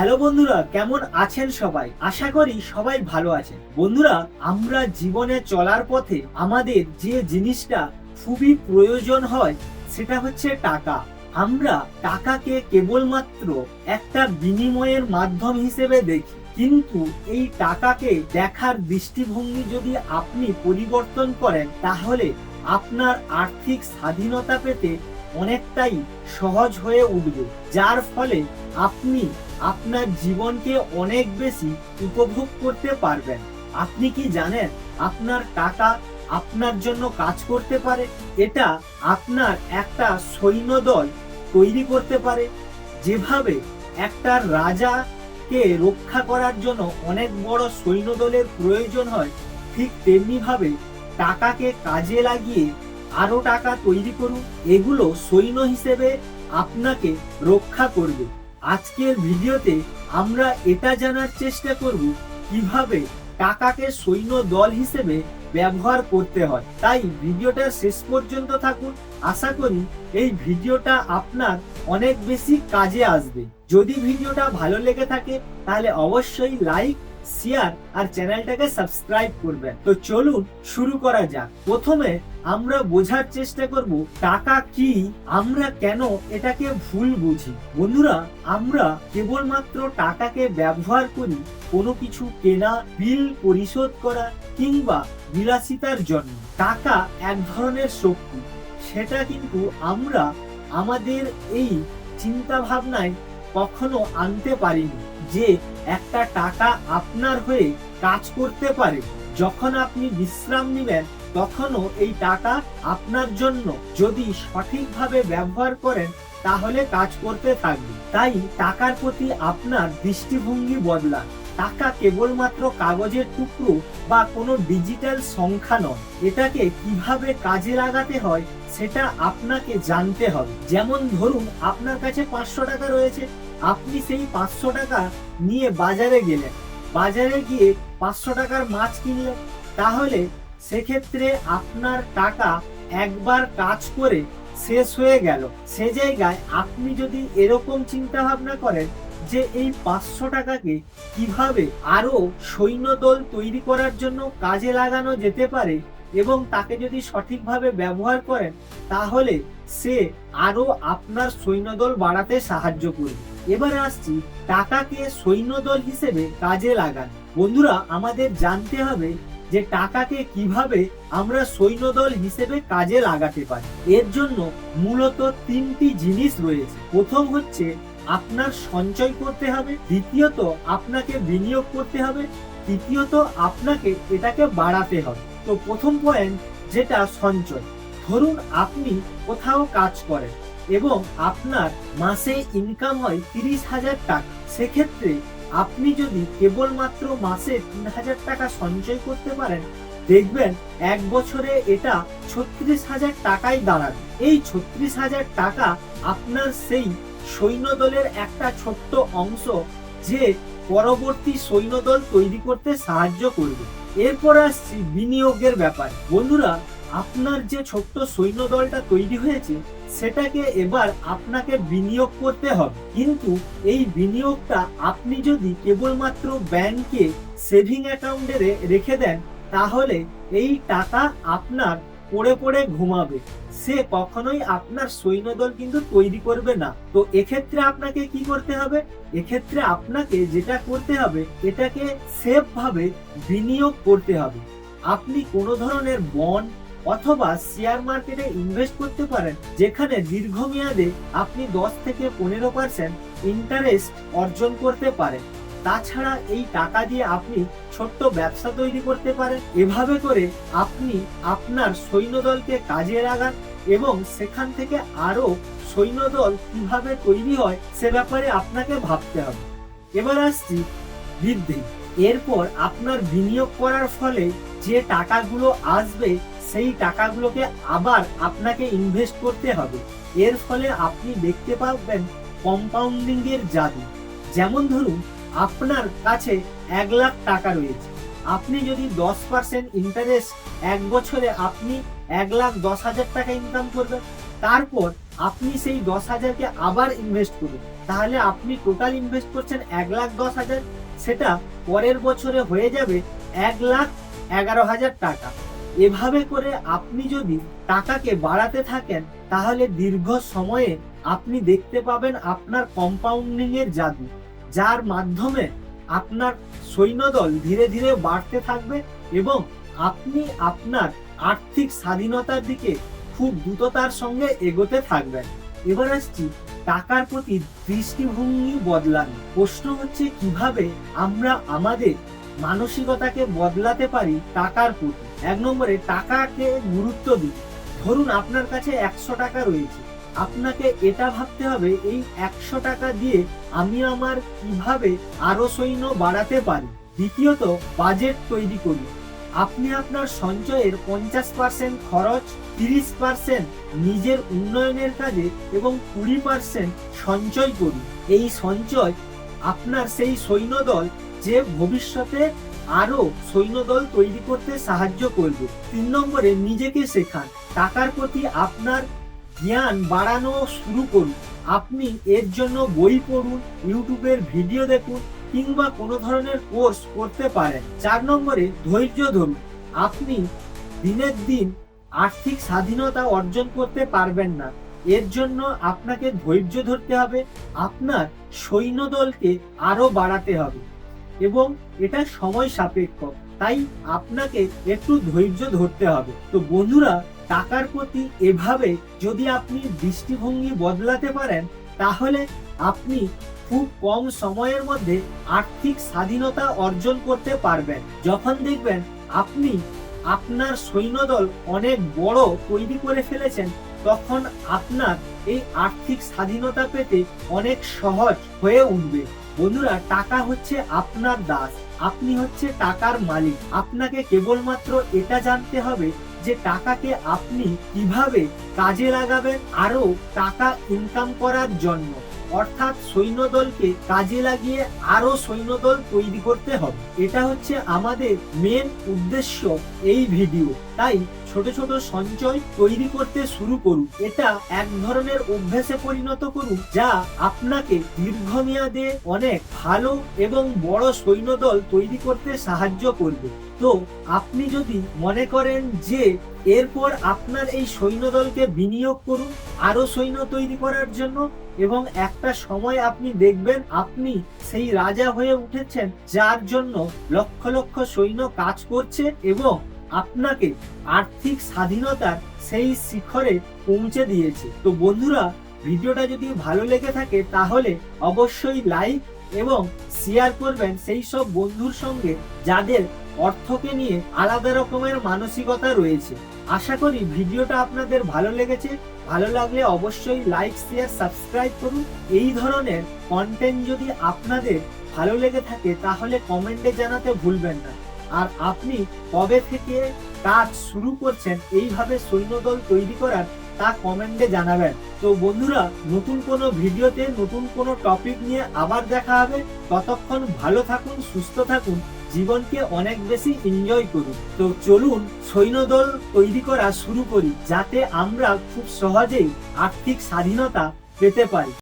Hello বন্ধুরা, কেমন আছেন সবাই? আশা করি সবাই ভালো আছেন। বন্ধুরা, আমরা জীবনে চলার পথে আমাদের যে জিনিসটা খুবই প্রয়োজন হয়, সেটা হচ্ছে টাকা। আমরা টাকাকে কেবলমাত্র একটা বিনিময়ের মাধ্যম হিসেবে দেখি। কিন্তু এই টাকাকে দেখার দৃষ্টিভঙ্গি যদি আপনি পরিবর্তন করেন, তাহলে আপনার আর্থিক স্বাধীনতা পেতে অনেকটাই সহজ হয়ে উঠবে। যার ফলে আপনি আপনার জীবনকে অনেক বেশি উপভোগ করতে পারবেন। আপনি কি জানেন আপনার টাকা আপনার জন্য কাজ করতে পারে? এটা আপনার একটা সৈন্যদল তৈরি করতে পারে। যেভাবে একটা রাজাকে রক্ষা করার জন্য অনেক বড় সৈন্যদলের প্রয়োজন হয়, ঠিক তেমনি ভাবে টাকাকে কাজে লাগিয়ে আরও টাকা তৈরি করুন। এগুলো সৈন্য হিসেবে আপনাকে রক্ষা করবে। আজকের ভিডিওতে আমরা এটা জানার চেষ্টা করব কীভাবে টাকাকে সৈন্য দল হিসেবে ব্যবহার করতে হয়। তাই ভিডিওটা শেষ পর্যন্ত থাকুন। আশা করি এই ভিডিওটা আপনার অনেক বেশি কাজে আসবে। যদি ভিডিওটা ভালো লেগে থাকে, তাহলে অবশ্যই লাইক শেয়ার আর চ্যানেলটাকে সাবস্ক্রাইব করবেন। তো চলুন শুরু করা যাক। প্রথমে আমরা বোঝার চেষ্টা করব টাকা কি, আমরা কেন এটাকে ভুল বুঝি। বন্ধুরা, আমরা কেবলমাত্র টাকাকে ব্যবহার করি কোনো কিছু কেনা, বিল পরিশোধ করা কিংবা বিলাসিতার জন্য। টাকা এক ধরনের শক্তি। সেটা কিন্তু আমরা আমাদের এই চিন্তা ভাবনায় কখনো আনতে পারিনি যে একটা টাকা আপনার হয়ে কাজ করতে পারে। যখন আপনি বিশ্রাম নেবেন, তখনও এই টাকা আপনার জন্য যদি সঠিকভাবে ব্যবহার করেন, তাহলে কাজ করতে থাকবে। তাই টাকার প্রতি আপনার দৃষ্টিভঙ্গি বদলান। টাকা কেবলমাত্র কাগজের টুকরো বা কোনো ডিজিটাল সংখ্যা নয়। এটাকে কীভাবে কাজে লাগাতে হয় সেটা আপনাকে জানতে হবে। যেমন ধরুন, আপনার কাছে পাঁচশো টাকা রয়েছে। আপনি সেই পাঁচশো টাকা নিয়ে বাজারে গেলেন। বাজারে গিয়ে পাঁচশো টাকার মাছ কিনলেন। তাহলে সেক্ষেত্রে আপনার টাকা একবার কাজ করে শেষ হয়ে গেল। সে জায়গায় আপনি যদি এরকম চিন্তা ভাবনা করেন যে এই পাঁচশো টাকাকে কীভাবে আরও সৈন্যদল তৈরি করার জন্য কাজে লাগানো যেতে পারে এবং তাকে যদি সঠিকভাবে ব্যবহার করেন, তাহলে সে আরও আপনার সৈন্যদল বাড়াতে সাহায্য করবে। এবারে আসছি টাকাকে সৈন্যদল হিসেবে কাজে লাগান। বন্ধুরা, আমাদের জানতে হবে যে টাকাকে কীভাবে আমরা সৈন্যদল হিসেবে কাজে লাগাতে পারি। এর জন্য মূলত তিনটি জিনিস রয়েছে। প্রথম হচ্ছে আপনার সঞ্চয় করতে হবে, দ্বিতীয়ত আপনাকে বিনিয়োগ করতে হবে, তৃতীয়ত আপনাকে এটাকে বাড়াতে হবে। তো প্রথম পয়েন্ট যেটা সঞ্চয়, ধরুন আপনি কোথাও কাজ করেন এবং আপনার মাসে ইনকাম হয় তিরিশ হাজার টাকা, সেক্ষেত্রে আপনি যদি কেবলমাত্র মাসে তিন হাজার টাকা সঞ্চয় করতে পারেন, দেখবেন এক বছরে এটা ছত্রিশ হাজার টাকায় দাঁড়াবে। এই ছত্রিশ হাজার টাকা আপনার সেই সৈন্যদলের একটা ছোট্ট অংশ যে পরবর্তী সৈন্যদল তৈরি করতে সাহায্য করবে। এরপর আসছি বিনিয়োগের ব্যাপার। বন্ধুরা, আপনার যে ছোট্ট সৈন্যদলটা তৈরি হয়েছে, সেটাকে এবার আপনাকে বিনিয়োগ করতে হবে। কিন্তু এই বিনিয়োগটা আপনি যদি কেবলমাত্র ব্যাংকে সেভিং অ্যাকাউন্টে রেখে দেন, তাহলে এই টাকা আপনার পড়ে পড়ে ঘুমাবে। সে কখনোই আপনার সৈন্যদল কিন্তু তৈরি করবে না। তো এক্ষেত্রে আপনাকে কি করতে হবে? এক্ষেত্রে আপনাকে যেটা করতে হবে, এটাকে সেফ ভাবে বিনিয়োগ করতে হবে। আপনি কোনো ধরনের বন্ড অথবা শেয়ার মার্কেটে ইনভেস্ট করতে পারেন, যেখানে দীর্ঘমেয়াদে আপনি দশ থেকে পনেরো পার্সেন্ট ইন্টারেস্ট অর্জন করতে পারেন। তাছাড়া এই টাকা দিয়ে আপনি ছোট্ট ব্যবসা তৈরি করতে পারেন। এভাবে করে আপনি আপনার সৈন্যদলকে কাজে লাগান এবং সেখান থেকে আরও সৈন্যদল কীভাবে তৈরি হয় সে ব্যাপারে আপনাকে ভাবতে হবে। এবার আসছি বৃদ্ধি এরপর আপনার বিনিয়োগ করার ফলে যে টাকাগুলো আসবে, সেই টাকাগুলোকে আবার আপনাকে ইনভেস্ট করতে হবে। এর ফলে আপনি দেখতে পাবেন কম্পাউন্ডিং এর জাদু। যেমন ধরুন আপনার কাছে এক লাখ টাকা রয়েছে। আপনি যদি দশ পার্সেন্ট ইন্টারেস্ট এক বছরে আপনি এক লাখ দশ হাজার টাকা ইনকাম করবেন, তারপর আপনি সেই দশ হাজারকে আবার ইনভেস্ট করবেন তাহলে আপনি টোটাল ইনভেস্ট করছেন এক লাখ দশ হাজার, সেটা পরের বছরে হয়ে যাবে এক লাখ এগারো হাজার টাকা। এভাবে করে আপনি যদি টাকাকে বাড়াতে থাকেন, তাহলে দীর্ঘ সময়ে আপনি দেখতে পাবেন আপনার কম্পাউন্ডিং এর জাদু। যার মাধ্যমে আপনার সৈন্যদল ধীরে ধীরে বাড়তে থাকবে এবং আপনি আপনার আর্থিক স্বাধীনতার দিকে খুব দ্রুততার সঙ্গে এগোতে থাকবেন। এবার আসছি টাকার প্রতি দৃষ্টিভঙ্গি বদলানো। প্রশ্ন হচ্ছে, কীভাবে আমরা আমাদের মানসিকতাকে বদলাতে পারি টাকার প্রতি? এক নম্বরে, টাকাকে গুরুত্ব দিন। ধরুন, আপনার কাছে একশো টাকা রয়েছে। আপনাকে এটা ভাবতে হবে, এই একশো টাকা দিয়ে আমি আমার কীভাবে আরও সৈন্য বাড়াতে পারি? দ্বিতীয়ত বাজেট তৈরি করুন। আপনি আপনার সঞ্চয়ের পঞ্চাশ পার্সেন্ট খরচ, তিরিশ পার্সেন্ট নিজের উন্নয়নের কাজে এবং কুড়ি পার্সেন্ট সঞ্চয় করুন। এই সঞ্চয় আপনার সেই সৈন্যদল যে ভবিষ্যতে আরও সৈন্যদল তৈরি করতে সাহায্য করবে। তিন নম্বরে, নিজেকে শেখান। টাকার প্রতি আপনার জ্ঞান বাড়ানো শুরু করুন। আপনি এর জন্য বই পড়ুন, ইউটিউবের ভিডিও দেখুন কিংবা কোনো ধরনের কোর্স করতে পারেন। চার নম্বরে ধৈর্য ধরুন। আপনি দিনের দিন আর্থিক স্বাধীনতা অর্জন করতে পারবেন না। এর জন্য আপনাকে ধৈর্য ধরতে হবে। আপনার সৈন্যদলকে আরও বাড়াতে হবে এবং এটা সময় সাপেক্ষ। তাই আপনাকে একটু ধৈর্য ধরতে হবে। তো বন্ধুরা টাকার প্রতি এভাবে যদি আপনি দৃষ্টিভঙ্গি বদলাতে পারেন, তাহলে আপনি খুব কম সময়ের মধ্যে আর্থিক স্বাধীনতা অর্জন করতে পারবেন। যখন দেখবেন আপনি আপনার সৈন্যদল অনেক বড় তৈরি করে ফেলেছেন, তখন আপনার এই আর্থিক স্বাধীনতা পেতে অনেক সহজ হয়ে উঠবে। বন্ধুরা, টাকা হচ্ছে আপনার দাস, আপনি হচ্ছে টাকার মালিক। আপনাকে কেবলমাত্র এটা জানতে হবে যে টাকাকে আপনি কীভাবে কাজে লাগাবেন আরও টাকা ইনকাম করার জন্য। অর্থাৎ সৈন্যদলকে কাজে লাগিয়ে আরও সৈন্যদল তৈরি করতে হবে। এটা হচ্ছে আমাদের মেন উদ্দেশ্য এই ভিডিও তাই ছোট ছোট সঞ্চয় তৈরি করতে শুরু করুন। এটা এক ধরনের অভ্যাসে পরিণত করুন, যা আপনাকে দীর্ঘমেয়াদে অনেক ভালো এবং বড় সৈন্যদল তৈরি করতে সাহায্য করবে। তো আপনি যদি মনে করেন যে এরপর আপনার এই সৈন্যদলকে বিনিয়োগ করুন আরও সৈন্য তৈরি করার জন্য এবং একটা সময় আপনি দেখবেন আপনি সেই রাজা হয়ে উঠেছেন, যার জন্য লক্ষ লক্ষ সৈন্য কাজ করছে এবং আপনাকে আর্থিক স্বাধীনতার সেই শিখরে পৌঁছে দিয়েছে। তো বন্ধুরা, ভিডিওটা যদি ভালো লেগে থাকে, তাহলে অবশ্যই লাইক এবং শেয়ার করবেন সেই সব বন্ধুর সঙ্গে, যাদের অর্থকে নিয়ে আলাদা রকমের মানসিকতা রয়েছে। আশা করি ভিডিওটা আপনাদের ভালো লেগেছে। ভালো লাগলে অবশ্যই লাইক শেয়ার সাবস্ক্রাইব করুন। এই ধরনের কন্টেন্ট যদি আপনাদের ভালো লেগে থাকে, তাহলে কমেন্টে জানাতে ভুলবেন না। আর আপনি কবে থেকে কাজ শুরু করছেন, এইভাবে সৈন্যদল তৈরি করার, তা কমেন্টে জানাবেন। তো বন্ধুরা, নতুন কোনো ভিডিওতে নতুন কোনো টপিক নিয়ে আবার দেখা হবে। ততক্ষণ ভালো থাকুন, সুস্থ থাকুন। জীবনকে অনেক বেশি এনজয় করুন তো চলুন সৈন্যদল তৈরি করা শুরু করি, যাতে আমরা খুব সহজেই আর্থিক স্বাধীনতা পেতে পারি।